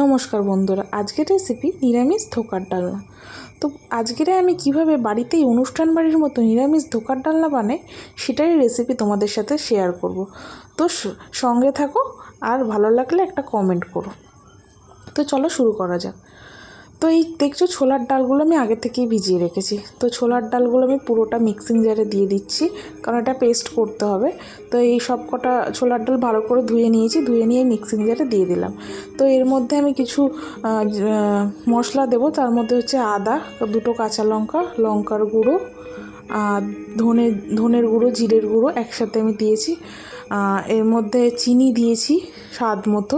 নমস্কার বন্ধুরা, আজকের রেসিপি নিরামিষ ধোকার ডালনা। তো আজকের আমি কীভাবে বাড়িতেই অনুষ্ঠান বাড়ির মতো নিরামিষ ধোকার ডালনা বানাই, সেটাই রেসিপি তোমাদের সাথে শেয়ার করব। তো সঙ্গে থাকো আর ভালো লাগলে একটা কমেন্ট করো। তো চলো শুরু করা যাক। তো এই দেখছ ছোলার ডালগুলো আমি আগে থেকেই ভিজিয়ে রেখেছি। তো ছোলার ডালগুলো আমি পুরোটা মিক্সিং জারে দিয়ে দিচ্ছি, কারণ এটা পেস্ট করতে হবে। তো এই সব কটা ছোলার ডাল ভালো করে ধুয়ে নিয়েছি, ধুয়ে নিয়ে মিক্সিং জারে দিয়ে দিলাম। তো এর মধ্যে আমি কিছু মশলা দেবো, তার মধ্যে হচ্ছে আদা, দুটো কাঁচা লঙ্কা, লঙ্কার গুঁড়ো, আর ধনে, ধনের গুঁড়ো, জিরের গুঁড়ো একসাথে আমি দিয়েছি। এর মধ্যে চিনি দিয়েছি স্বাদ মতো।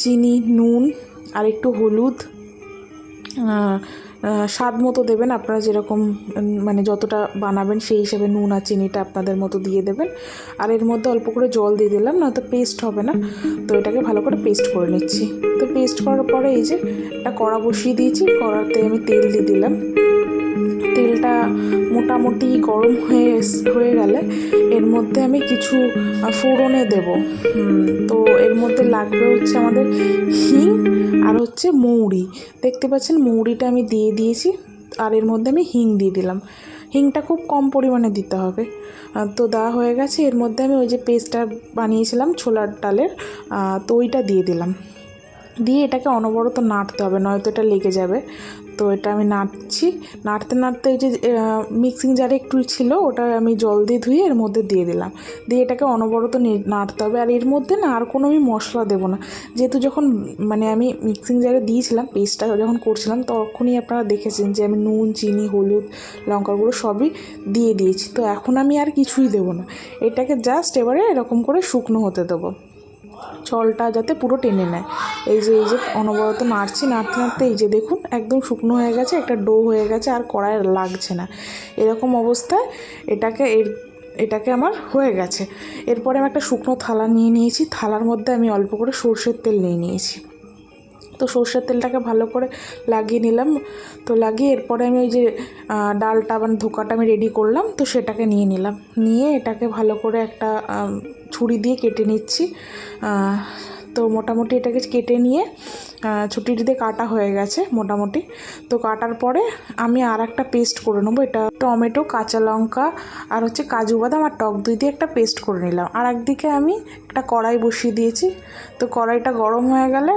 চিনি, নুন, আর একটু হলুদ স্বাদ মতো দেবেন। আপনারা যেরকম মানে যতটা বানাবেন সেই হিসাবে নুন আর চিনিটা আপনাদের মতো দিয়ে দেবেন। আর এর মধ্যে অল্প করে জল দিয়ে দিলাম, নয়তো পেস্ট হবে না। তো এটাকে ভালো করে পেস্ট করে নিচ্ছি। তো পেস্ট করার পরে এই যে একটা কড়া বসিয়ে দিয়েছি, কড়াতে আমি তেল দিয়ে দিলাম। তেলটা মোটামুটি গরম হয়ে হয়ে গেলে এর মধ্যে আমি কিছু ফোড়নে দেব। তো এর মধ্যে লাগবে হচ্ছে আমাদের হিং আর হচ্ছে মৌরি। দেখতে পাচ্ছেন মৌরিটা আমি দিয়ে দিয়েছি আর এর মধ্যে আমি হিং দিয়ে দিলাম। হিংটা খুব কম পরিমাণে দিতে হবে। তো দেওয়া হয়ে গেছে। এর মধ্যে আমি ওই যে পেস্টটা বানিয়েছিলাম ছোলার ডালের তো ওইটা দিয়ে দিলাম। দিয়ে এটাকে অনবরত নাড়তে হবে, নয়তো এটা লেগে যাবে। তো এটা আমি নাড়ছি। নাড়তে নাড়তে ওই যে মিক্সিং জারে একটু ছিল, ওটা আমি জল দিয়ে ধুয়ে এর মধ্যে দিয়ে দিলাম। দিয়ে এটাকে অনবরত নাড়তে হবে। আর এর মধ্যে না আর কোনো আমি মশলা দেবো না। যেহেতু যখন মানে আমি মিক্সিং জারে দিয়েছিলাম পেস্টটা যখন করছিলাম, তখনই আপনারা দেখেছেন যে আমি নুন, চিনি, হলুদ, লঙ্কার গুঁড়ো সবই দিয়ে দিয়েছি। তো এখন আমি আর কিছুই দেবো না। এটাকে জাস্ট এবারে এরকম করে শুকনো হতে দেবো। জলটা যাতে পুরো টেনে নেয়। এই যে এই যে অনবরত নাড়ছি, নাড়তে নাড়তে এই যে দেখুন, একদম শুকনো হয়ে গেছে, একটা ডো হয়ে গেছে, আর কড়ায় লাগছে না। এরকম অবস্থায় এটাকে এর, এটাকে আমার হয়ে গেছে। এরপরে আমি একটা শুকনো থালা নিয়ে নিয়েছি। থালার মধ্যে আমি অল্প করে সর্ষের তেল নিয়ে নিয়েছি। তো সর্ষের তেলটাকে ভালো করে লাগিয়ে নিলাম। তো লাগিয়ে এরপরে আমি ওই যে ডালটা মানে ধোকাটা আমি রেডি করলাম, তো সেটাকে নিয়ে নিলাম। নিয়ে এটাকে ভালো করে একটা ছুরি দিয়ে কেটে নিচ্ছি। তো মোটামুটি এটাকে কেটে নিয়ে দিয়ে কাটা হয়ে গেছে মোটামুটি। তো কাটার পরে আমি আর একটা পেস্ট করে নেব। এটা টমেটো কাঁচা লঙ্কা আর হচ্ছে কাজু বাদাম আর টক দই দিয়ে একটা পেস্ট করে নিলাম। আর একদিকে আমি একটা কড়াই বসিয়ে দিয়েছি। তো কড়াইটা গরম হয়ে গেলে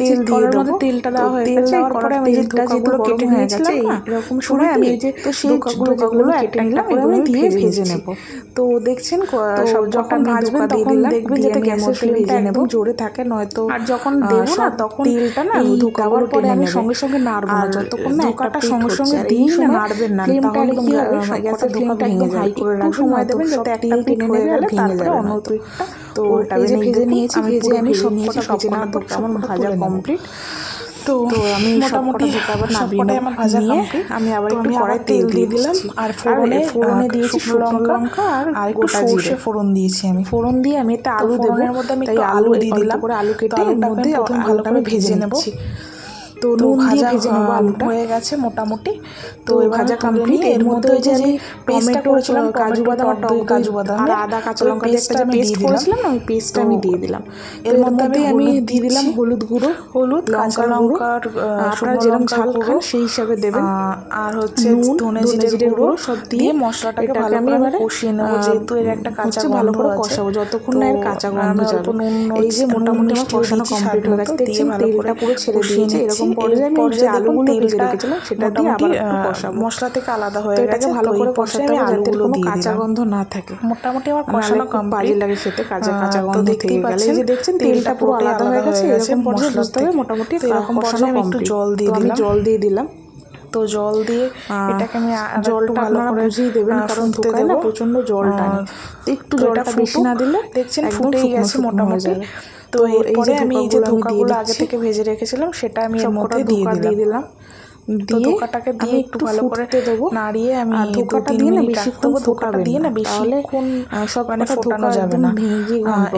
তেল দিয়ে দেবো। তেলটা দেওয়া হয়ে গেছে, দেওয়ার এই পরে আমি যেগুলো কেটে হয়ে নিয়েছিলাম গেছে, এরকম সময় সময় আমি এই যে তো সেই একটা কেটে নিলাম এগুলো দিয়ে ভেজে। নেব। তো দেখছেন সব যখন ভাজবেন তখন দিলাম, দেখবেন যাতে গ্যাসের ফ্লেমটা একদম জোরে থাকে নয়তো আর যখন দেবো না তখন তেলটা না ঢোকাবার পরে আমি সঙ্গে সঙ্গে নাড়বো না যতক্ষণ না একটা সঙ্গে সঙ্গে দিই না নাড়বেন না তাহলে কি হবে? গ্যাসের ফ্লেমটা একদম হাই করে রাখবেন, সময় দেবেন যাতে একটা টেনে হয়ে গেলে তারপরে অন্য না। তো ওটা ভেজে নিয়েছি ভেজে আমি সব কটা ভেজে নেওয়ার পর ধোকা ভাজা কমপ্লিট তো আমি মোটামুটি আবার সবকটাই আমার ভাজা কমপ্লিট আমি আবার একটু কড়াই তেল দিয়ে দিলাম। আর ফোড়নে ফোড়নে দিয়েছি শুকনো লঙ্কা লঙ্কা আর একটু সর্ষে ফোড়ন দিয়েছি আমি। ফোড়ন দিয়ে আমি একটা আলু দেবো। মধ্যে আমি আলু দিয়ে দিলাম। করে আলু কেটে এর মধ্যে ভালো করে আমি ভেজে নেব। তো নুন দিয়ে ভাজা নেব আলুটা। হয়ে গেছে মোটামুটি। তো ভাজা কমপ্লিট এর মধ্যে ওই যে যে পেস্টটা করেছিলাম কাজু বাদাম আর টক কাজু বাদাম আর আদা কাঁচা লঙ্কা একটা আমি পেস্ট দিয়ে দিলাম করেছিলাম না ওই পেস্টটা আমি দিয়ে দিলাম। এর মধ্যে আমি আমি দিয়ে দিলাম হলুদ গুঁড়ো হলুদ কাঁচা লঙ্কা আপনারা যেরকম ঝাল খান সেই হিসাবে দেবেন। আর হচ্ছে নুন, ধনে জিরে গুঁড়ো সব দিয়ে মশলাটাকে ভালো করে কষিয়ে নেব যেহেতু এর একটা কাঁচা ভালো করে কষাবো যতক্ষণ না এর কাঁচা আমি গন্ধ যাবে এই যে মোটামুটি কষানো কমপ্লিট হয়ে গেছে দেখছেন তেলটা পুরো ছেড়ে দিয়েছে এরকম পর্যায়ে আমি যে আলুগুলো ভেজে রেখেছিলাম সেটা দিয়ে আবার কষাবো। মশলা থেকে আলাদা হয়ে গেছে ভালো করে কষাতে হবে আলুগুলো দিয়ে কাঁচা গন্ধ না থাকে। মোটামুটি আমার কষানো কম বাজে লাগে খেতে কাঁচা কাঁচা গন্ধ থেকে গেলে এই যে দেখছেন তেলটা পুরো আলাদা হয়ে গেছে এরকম পর্যায়ে বুঝতে হবে। মোটামুটি এরকম পর্যায়ে আমি একটু জল দিয়ে দিলাম। জল দিয়ে দিলাম। তো জল দিয়ে এটাকে আমি জলটা ভালো করে বুঝেই দেবেন কারণ ধোকায় না প্রচণ্ড প্রচণ্ড জল টানে। একটু জলটা বেশি। না দিলে দেখছেন ফুটেই গেছে মোটামুটি। তো এই যে এরপরে আমি এই যে ধোকাগুলো আগে থেকে ভেজে রেখেছিলাম সেটা আমি এর মধ্যে দিয়ে দিলাম। দিয়ে ধোকাটাকে দিয়ে একটু ভালো করে দেবো। নাড়িয়ে আমি ধোকাটা দিয়ে না বেশিক্ষণ ধোকাটা দিয়ে না বেশিক্ষণ সব মানে ফোটানো যাবে না।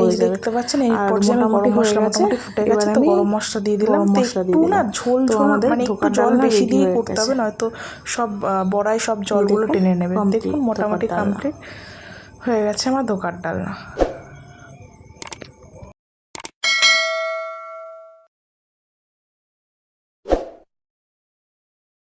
এই। দেখতে পাচ্ছেন এই পর্যায়ে মোটামুটি মশলা মোটামুটি ফুটে গেছে। তো গরম মশলা দিয়ে দিলাম। মশলা দিয়ে একটু না ঝোল আমাদের মানে একটু জল বেশি দিয়ে করতে হবে নয়তো সব বড়াই সব জলগুলো টেনে নেবে। দেখুন মোটামুটি কমপ্লিট হয়ে গেছে আমার ধোকার ডালনা।